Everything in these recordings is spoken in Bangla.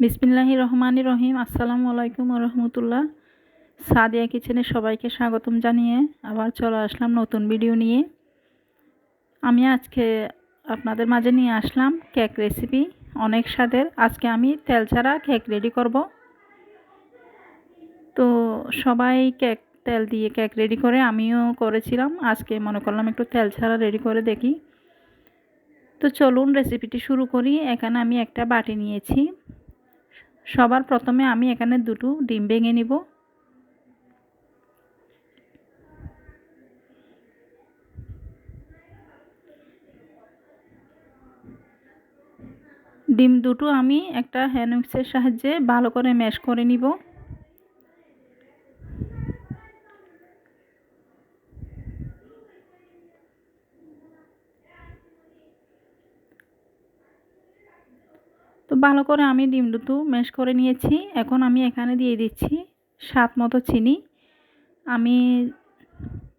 বিসমিল্লাহি রহমানি রহিম। আসসালামু আলাইকুম রহমতুল্লাহ। সাদিয়া কিচেনে সবাইকে স্বাগতম জানিয়ে আবার চলে আসলাম নতুন ভিডিও নিয়ে। আমি আজকে আপনাদের মাঝে নিয়ে আসলাম কেক রেসিপি, অনেক স্বাদের। আজকে আমি তেল ছাড়া কেক রেডি করব। তো সবাই কেক, তেল দিয়ে কেক রেডি করে আমিও করেছিলাম। আজকে মনে করলাম একটু তেল ছাড়া রেডি করে দেখি। তো চলুন রেসিপিটি শুরু করি। এখানে আমি একটা বাটি নিয়েছি। সবার প্রথমে আমি এখানে দুটো ডিম ভেঙে নিব। ডিম দুটো আমি একটা হ্যান্ড মিক্সের সাহায্যে ভালো করে ম্যাশ করে নিব তো ভালো করে আমি ডিম দুটো ম্যাশ করে নিয়েছি। এখন আমি এখানে দিয়ে দিচ্ছি স্বাদ মতো চিনি। আমি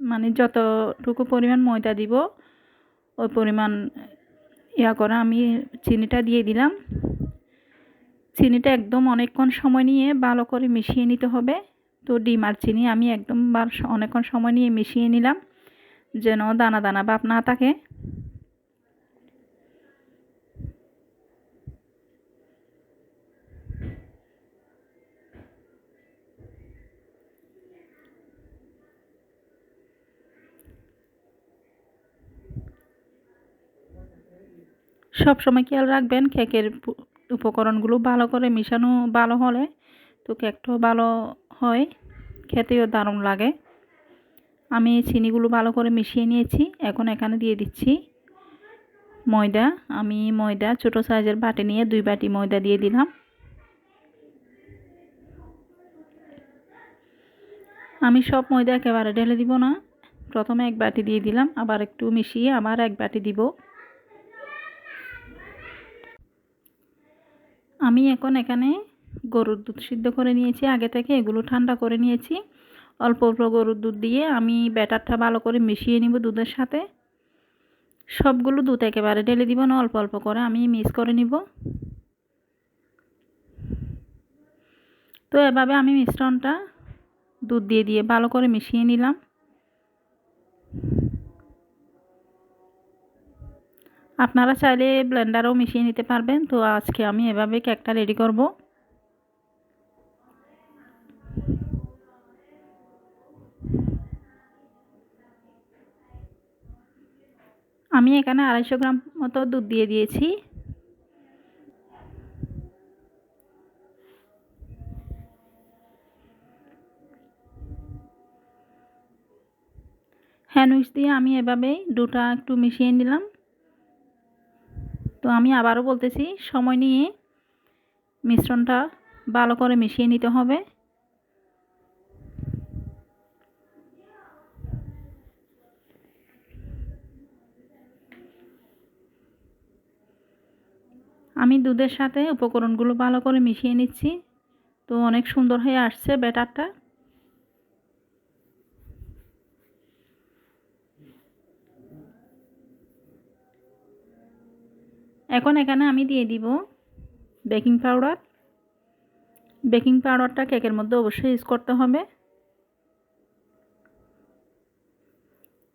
মানে যতটুকু পরিমাণ ময়দা দিব, ওই পরিমাণ ইয়া করে আমি চিনিটা দিয়ে দিলাম। চিনিটা একদম অনেকক্ষণ সময় নিয়ে ভালো করে মিশিয়ে নিতে হবে। তো ডিম আর চিনি আমি একদম অনেকক্ষণ সময় নিয়ে মিশিয়ে নিলাম, যেন দানা দানা ভাব না থাকে। সব সময় খেয়াল রাখবেন কেকের উপকরণগুলো ভালো করে মিশানো ভালো হলে তো কেকটাও ভালো হয়, খেতেও দারুণ লাগে। আমি চিনিগুলো ভালো করে মিশিয়ে নিয়েছি, এখন এখানে দিয়ে দিচ্ছি ময়দা। আমি ময়দা ছোট সাইজের বাটি নিয়ে দুই বাটি ময়দা দিয়ে দিলাম। আমি সব ময়দা একেবারে ঢেলে দিব না। প্রথমে এক বাটি দিয়ে দিলাম, আবার একটু মিশিয়ে আবার এক বাটি দিব। আমি এখন এখানে গরুর দুধ সিদ্ধ করে নিয়েছি। আগে থেকে এগুলো ঠান্ডা করে নিয়েছি। অল্প অল্প গরুর দুধ দিয়ে আমি ব্যাটারটা ভালো করে মিশিয়ে নিব দুধের সাথে। সবগুলো দুধ একেবারে ঢেলে দিব, না অল্প অল্প করে আমি মিক্স করে নিব। তো এভাবে আমি মিশ্রণটা দুধ দিয়ে দিয়ে ভালো করে মিশিয়ে নিলাম। আপনারা চাইলে ব্লেন্ডারও মিশিয়ে নিতে পারবেন। তো আজকে আমি এভাবে কেকটা রেডি করব। আমি এখানে আড়াইশো গ্রাম মতো দুধ দিয়ে দিয়েছি। হ্যান্ড দিয়ে আমি এভাবেই দুটা একটু মিশিয়ে নিলাম। তো আমি আবারও বলতেছি, সময় নিয়ে মিশ্রণটা ভালো করে মিশিয়ে নিতে হবে। আমি দুধের সাথে উপকরণগুলো ভালো করে মিশিয়ে নিচ্ছি। তো অনেক সুন্দর হয়ে আসছে ব্যাটারটা। এখন এখানে আমি দিয়ে দিব বেকিং পাউডার। বেকিং পাউডারটা কেকের মধ্যে অবশ্যই ইউজ করতে হবে।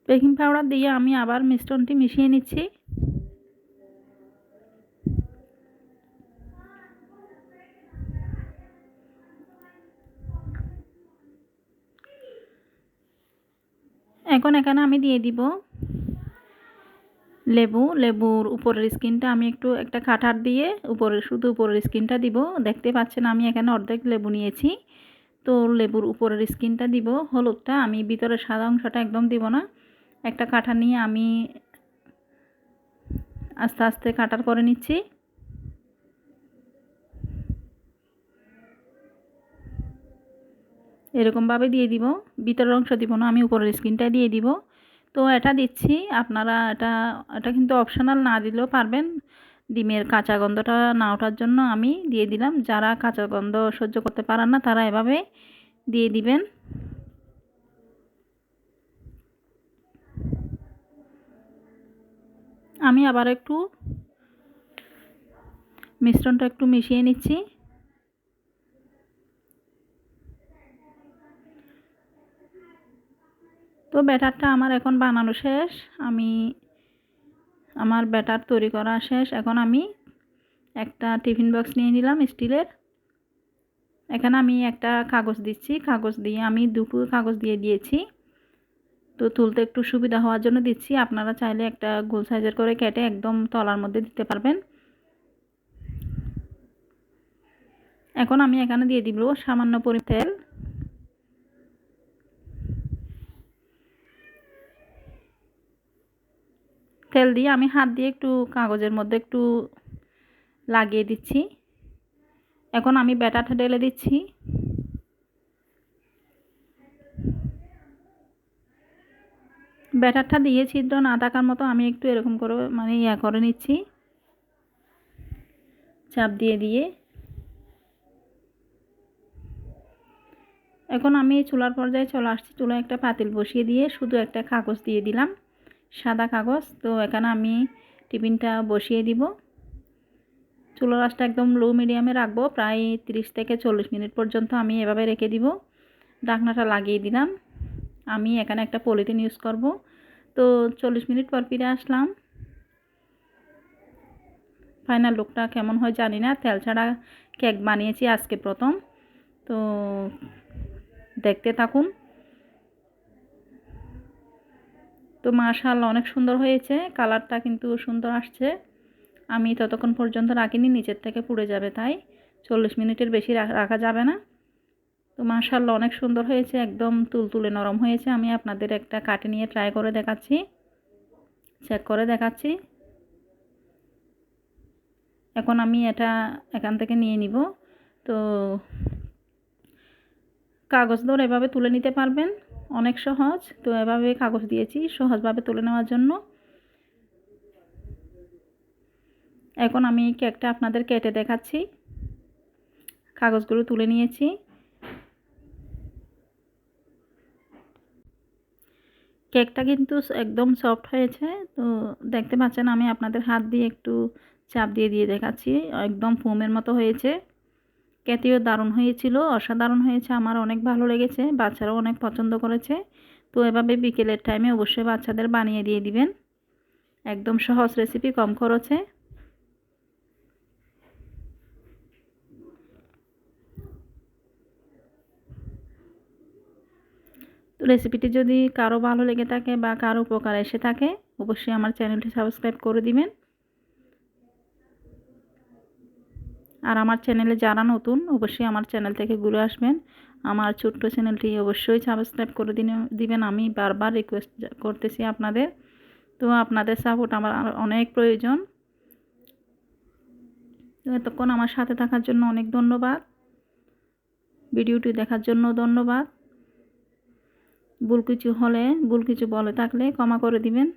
বেকিং পাউডার দিয়ে আমি আবার মিশ্রণটি মিশিয়ে নিচ্ছি। এখন এখানে আমি দিয়ে দিব লেবু, লেবুর উপরের স্কিনটা আমি একটু একটা কাঠার দিয়ে উপরে, শুধু উপরের স্কিনটা দিব। দেখতে পাচ্ছেন আমি এখানে অর্ধেক লেবু নিয়েছি। তো লেবুর উপরের স্কিনটা দিব, হলুদটা আমি ভিতরের সাদা অংশটা একদম দিব না। একটা কাঠা নিয়ে আমি আস্তে আস্তে কাটার করে নিচ্ছি। এরকমভাবে দিয়ে দিব, ভিতরের অংশ দিব না, আমি উপরের স্কিনটা দিয়ে দিব। তো এটা দিচ্ছি। আপনারা এটা এটা কিন্তু অপশনাল না দিলেও পারবেন। ডিমের কাঁচা গন্ধটা না ওঠার জন্য আমি দিয়ে দিলাম। যারা কাঁচা গন্ধ সহ্য করতে পারেন না, তারা এভাবে দিয়ে দিবেন। আমি আবার একটু মিশ্রণটা একটু মিশিয়ে নিচ্ছি। তো ব্যাটারটা আমার এখন বানানো শেষ। আমি, আমার ব্যাটার তৈরি করা শেষ। এখন আমি একটা টিফিন বক্স নিয়ে নিলাম স্টিলের। এখানে আমি একটা কাগজ দিচ্ছি। কাগজ দিয়ে আমি দুটো কাগজ দিয়ে দিয়েছি। তো তুলতে একটু সুবিধা হওয়ার জন্য দিচ্ছি। আপনারা চাইলে একটা গোল সাইজের করে কেটে একদম তলার মধ্যে দিতে পারবেন। এখন আমি এখানে দিয়ে দিব সামান্য পরি তেল। তেল দিয়ে আমি হাত দিয়ে একটু কাগজের মধ্যে একটু লাগিয়ে দিচ্ছি। এখন আমি ব্যাটারটা ঢেলে দিচ্ছি। ব্যাটারটা দিয়ে ছিদ্র না থাকার মতো আমি একটু এরকম করে মানে ইয়া করে নিচ্ছি। চাপ দিয়ে দিয়ে। এখন আমি চুলার পর্যায়ে চলে আসছি। চুলায় একটা পাতিল বসিয়ে দিয়ে শুধু একটা কাগজ দিয়ে দিলাম। সাদা কাগজ। তো এখানে আমি টিফিনটা বসিয়ে দিব। চুলো রাসটা একদম লো মিডিয়ামে রাখব। প্রায় তিরিশ থেকে চল্লিশ মিনিট পর্যন্ত আমি এভাবে রেখে দিব। ঢাকনাটা লাগিয়ে দিলাম। আমি এখানে একটা পলিথিন ইউজ করব। তো চল্লিশ মিনিট পর ফিরে আসলাম। ফাইনাল লুকটা কেমন হয় জানি না। তেল ছাড়া কেক বানিয়েছি আজকে প্রথম। তো দেখতে থাকুন। তো মার্শাল অনেক সুন্দর হয়েছে। কালারটা কিন্তু সুন্দর আসছে। আমি ততক্ষণ পর্যন্ত রাখিনি, নিচের থেকে পুড়ে যাবে তাই। চল্লিশ মিনিটের বেশি রাখা যাবে না। তো মার্শাল্লাহ অনেক সুন্দর হয়েছে, একদম তুলতুলে নরম হয়েছে। আমি আপনাদের একটা কাটে নিয়ে ট্রাই করে দেখাচ্ছি। চেক করে দেখাচ্ছি। এখন আমি এটা এখান থেকে নিয়ে নিব। তো কাগজ ধরে এভাবে তুলে নিতে পারবেন। অনেক সহজ, তো এভাবে কাগজ দিয়েছি সহজভাবে তুলে নেওয়ার জন্য। এখন আমি কেকটা আপনাদের কেটে দেখাচ্ছি। কাগজগুলো তুলে নিয়েছি। কেকটা কিন্তু একদম সফট হয়েছে, তো দেখতে পাচ্ছেন আমি আপনাদের হাত দিয়ে একটু চাপ দিয়ে দিয়ে দেখাচ্ছি। একদম ফোমের মতো হয়েছে। কেতেও দারুণ হয়েছিল, অসাধারণ হয়েছে, আমার অনেক ভালো লেগেছে, বাচ্চারাও অনেক পছন্দ করেছে। তো এভাবে বিকেলের টাইমে অবশ্যই বাচ্চাদের বানিয়ে দিয়ে দিবেন। একদম সহজ রেসিপি কম খরচে। তো রেসিপিটি যদি কারও ভালো লেগে থাকে বা কারও উপকার এসে থাকে, অবশ্যই আমার চ্যানেলটি সাবস্ক্রাইব করে দিবেন। আর আমার চ্যানেলে যারা নতুন, অবশ্যই আমার চ্যানেল থেকে ঘুরে আসবেন। আমার ছোট্ট চ্যানেলটি অবশ্যই সাবস্ক্রাইব করে দিন, দিবেন। আমি বারবার রিকোয়েস্ট করতেছি আপনাদের। তো আপনাদের সাপোর্ট আমার অনেক প্রয়োজন। তো এতক্ষণ আমার সাথে থাকার জন্য অনেক ধন্যবাদ। ভিডিওটি দেখার জন্য ধন্যবাদ। ভুল কিছু হলে, ভুল কিছু বলে থাকলে ক্ষমা করে দিবেন।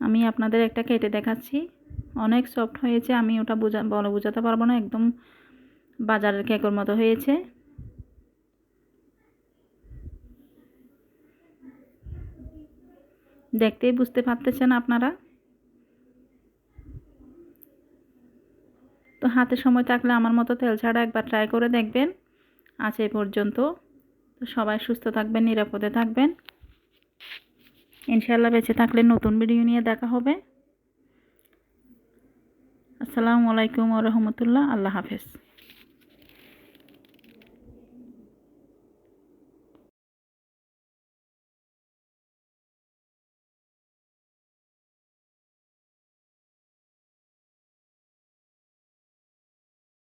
আমি আপনাদের একটা কেটে দেখাচ্ছি। অনেক সফট হয়েছে, আমি ওটা বোঝা, বলে, বোঝাতে পারব না, একদম বাজারের কেকের মতো হয়েছে। দেখতেই বুঝতে পারতেছেন আপনারা? তো হাতে সময় থাকলে আমার মতো তেল ছাড়া একবার ট্রাই করে দেখবেন। আজ এ পর্যন্ত। তো সবাই সুস্থ থাকবেন, নিরাপদে থাকবেন। ইনশাল্লাহ বেঁচে থাকলে নতুন ভিডিও নিয়ে দেখা হবে। আসসালামু আলাইকুম রহমতুল্লাহ। আল্লাহ হাফেজ।